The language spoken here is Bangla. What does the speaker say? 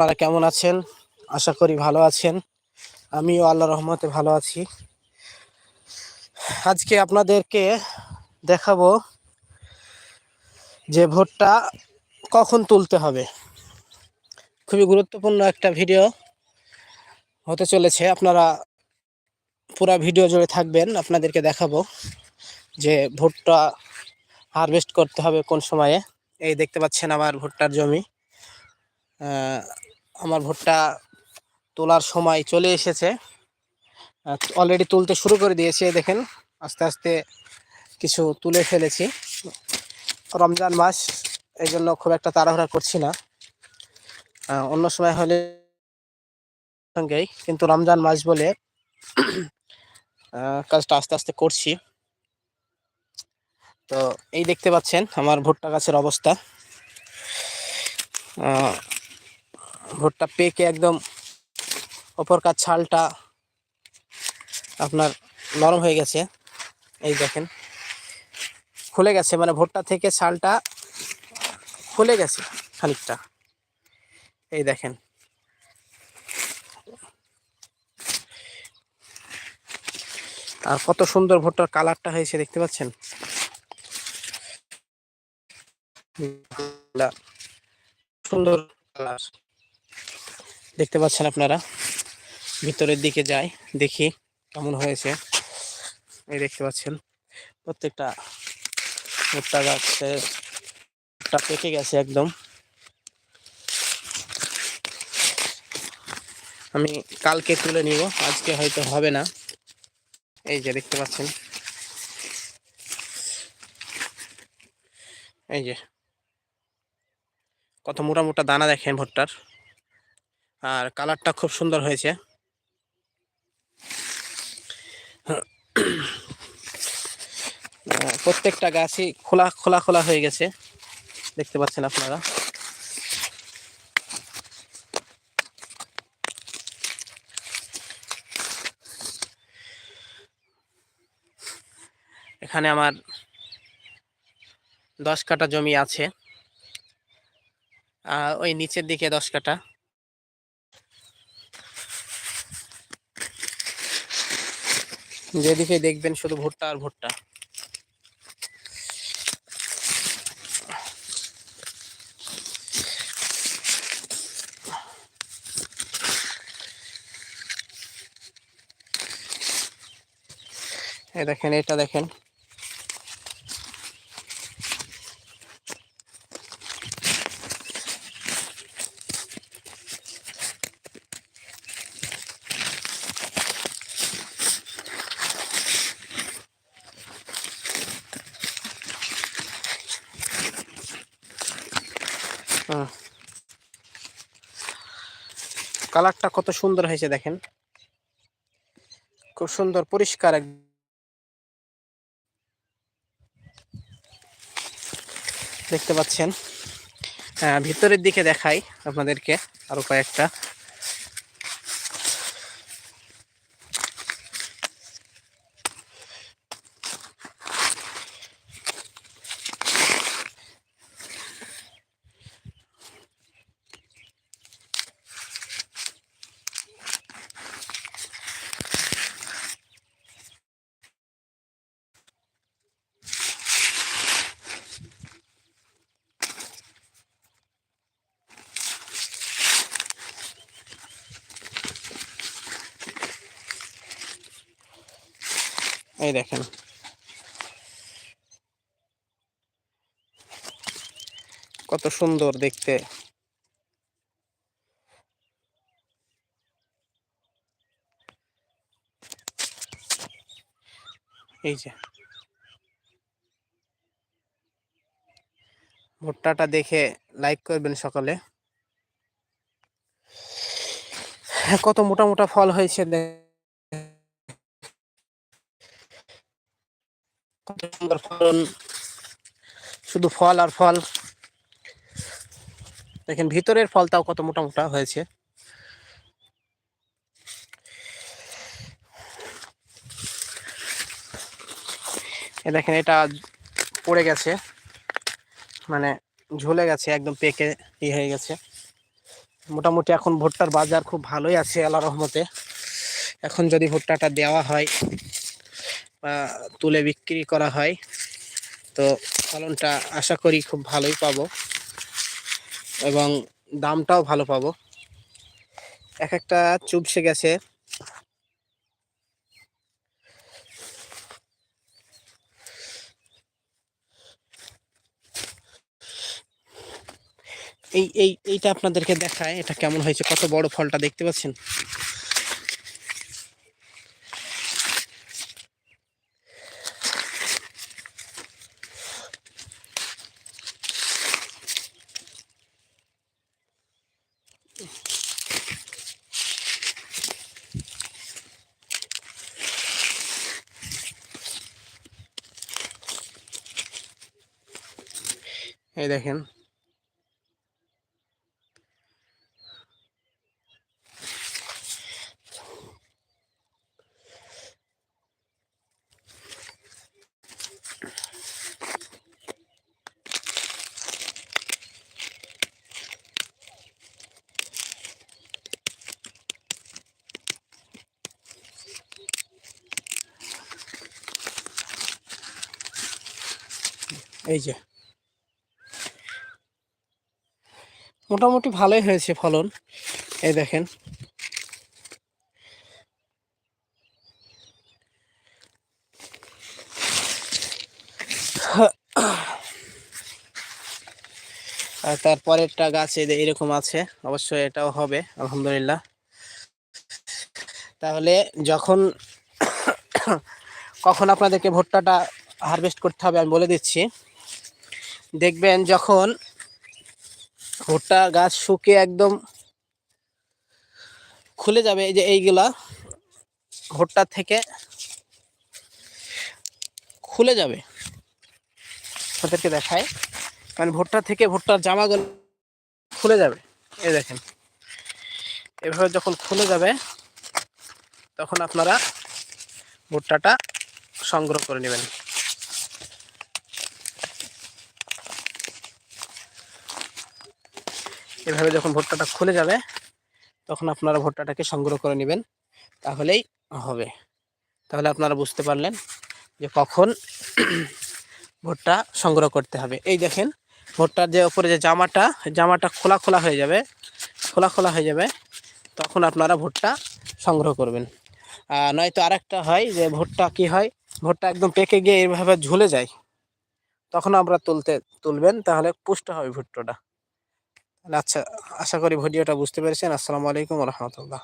আপনারা কেমন আছেন? আশা করি ভালো আছেন। আমিও আল্লাহ রহমতে ভালো আছি। আজকে আপনাদেরকে দেখাবো যে ভোটটা কখন তুলতে হবে। খুবই গুরুত্বপূর্ণ একটা ভিডিও হতে চলেছে। আপনারা পুরা ভিডিও জুড়ে থাকবেন, আপনাদেরকে দেখাবো যে ভুট্টা হারভেস্ট করতে হবে কোন সময়ে। এই দেখতে পাচ্ছেন আমার ভুট্টার জমি। আমার ভুট্টা তোলার সময় চলে এসেছে। অলরেডি তুলতে শুরু করে দিয়েছি দেখেন, আস্তে আস্তে কিছু তুলে ফেলেছি। রমজান মাস, এই জন্য খুব একটা তাড়াহুড়া করছি না। অন্য সময় হলে সঙ্গেই, কিন্তু রমজান মাস বলে কাজটা আস্তে আস্তে করছি। তো এই দেখতে পাচ্ছেন আমার ভুট্টা গাছের অবস্থা। ভুট্টা পেকে একদম অপরকার ছালটা আপনার নরম হয়ে গেছে। এই দেখেন, খুলে গেছে মানে ভুট্টা থেকে ছালটা খুলে গেছে খানিকটা। এই দেখেন, আর কত সুন্দর ভুট্টার কালারটা হয়েছে, দেখতে পাচ্ছেন? সুন্দর কালার। দেখতে পাচ্ছেন আপনারা? ভিতরের দিকে যাই, দেখি কেমন হয়েছে। এই দেখতে পাচ্ছেন, প্রত্যেকটা ভুট্টা গাছের ভুট্টা পেকে গেছে একদম। আমি কালকে তুলে নিব, আজকে হয়তো হবে না। এই যে দেখতে পাচ্ছেন। এই যে, কত মোটা মোটা দানা দেখেন ভুট্টার। আর কালারটা খুব সুন্দর হয়েছে। প্রত্যেকটা গাছই খোলা খোলা খোলা হয়ে গেছে। দেখতে পাচ্ছেন আপনারা। এখানে আমার দশ কাঠা জমি আছে। ওই নিচের দিকে দশ কাঠা। যেদিকে দেখবেন শুধু ভুট্টা আর ভুট্টা। এই দেখেন এটা দেখেন। কালারটা কত সুন্দর হয়েছে দেখেন। খুব সুন্দর, পরিষ্কার দেখতে পাচ্ছেন। ভিতরের দিকে দেখাই আপনাদেরকে আরও কয়েকটা। এই দেখেন। কত সুন্দর দেখতে। এই যে। ভুট্টাটা দেখে লাইক করবেন সকালে। হ্যাঁ, কত মোটা মোটা ফল হয়েছে কত সুন্দর ফলন, শুধু ফল আর ফল। দেখেন, ভিতরের ফলটাও কত মোটা মোটা হয়েছে দেখেন, এটা পড়ে গেছে। মানে ঝুলে গেছে, একদম পেকে ই হয়ে গেছে। মোটামুটি এখন ভুট্টার বাজার খুব ভালোই আছে আল্লাহ রহমতে। এখন যদি ভুট্টাটা দেওয়া হয় তুলে বিক্রি করা হয়। তো ফলনটা আশা করি খুব ভালোই পাব এবং দামটাও ভালো পাব। এক একটা চুপসে গেছে। এই এই, এইটা আপনাদেরকে দেখায়, এটা কেমন হয়েছে, কত বড় ফলটা দেখতে পাচ্ছেন? এই দেখেন। এই যে। মোটামুটি ভালোই হয়েছে ফলন। এই দেখেন। আর তারপরেরটা গাছ এরকম আছে, অবশ্যই এটাও হবে, আলহামদুলিল্লাহ। তাহলে যখন কখন আপনাদেরকে ভুট্টাটা হারভেস্ট করতে হবে আমি বলে দিচ্ছি। দেখবেন যখন ভুট্টা গাছ শুকিয়ে একদম খুলে যাবে এই যে এইগুলা। ভুট্টা থেকে খুলে যাবে। ওদেরকে দেখায় মানে ভুট্টা থেকে ভুট্টার জামাগুলো খুলে যাবে। এই দেখেন। এভাবে যখন খুলে যাবে, তখন আপনারা ভুট্টাটা সংগ্রহ করে নেবেন। এভাবে যখন ভুট্টাটা খুলে যাবে, তখন আপনারা ভুট্টাটাকে সংগ্রহ করে নেবেন। তাহলেই হবে। তাহলে আপনারা বুঝতে পারলেন যে কখন ভুট্টা সংগ্রহ করতে হবে। এই দেখেন, ভুট্টার যে ওপরে যে জামাটা জামাটা খোলা খোলা হয়ে যাবে, খোলা খোলা হয়ে যাবে, তখন আপনারা ভুট্টা সংগ্রহ করবেন। নয়তো আরেকটা হয় যে ভুট্টা কি হয়, ভুট্টা একদম পেকে গিয়ে এইভাবে ঝুলে যায়, তখন আমরা তুলতে, তুলবেন, তাহলে পুষ্ট হবে ভুট্টাটা আচ্ছা আশা করি ভিডিওটা বুঝতে পেরেছেন। আসসালামু আলাইকুম রহমতুল্লাহ।